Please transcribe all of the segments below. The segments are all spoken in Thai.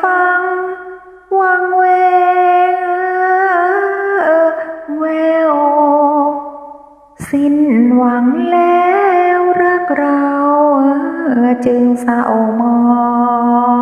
ฟัง วังเวเววสิ้นหวังแล้วรักเราจึงเศร้ามอง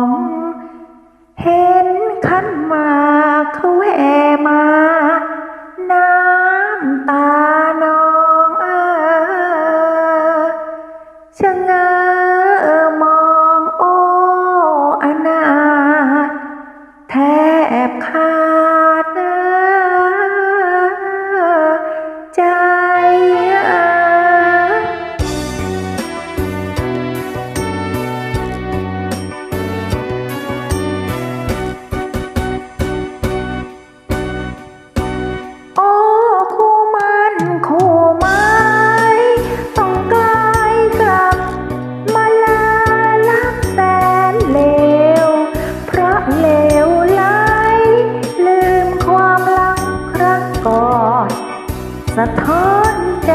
สะท้อนใจ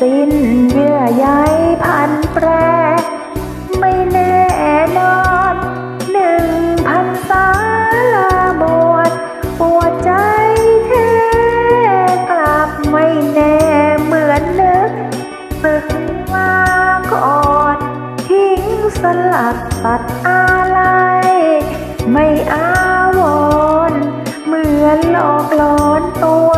สิ้นเยื่อใยพันแปร ไม่แน่นอนหนึ่งพันสาลาบวชปวดใจแท้กลับไม่แน่เหมือนนึกตึกมาก่อนทิ้งสลัดตัดอาลัยไม่อาวรเหมือนหลอกหลอนตัว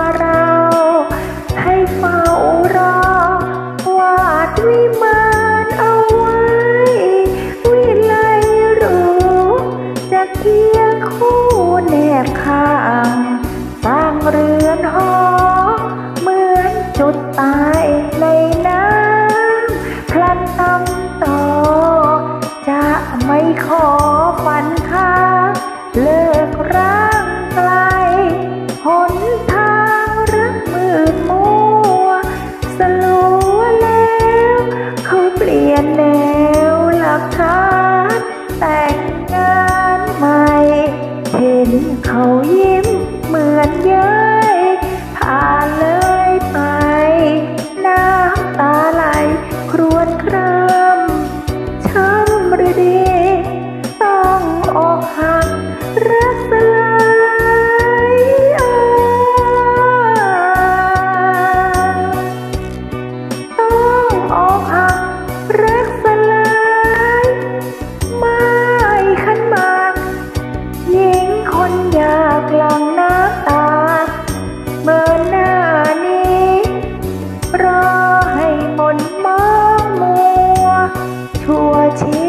for what is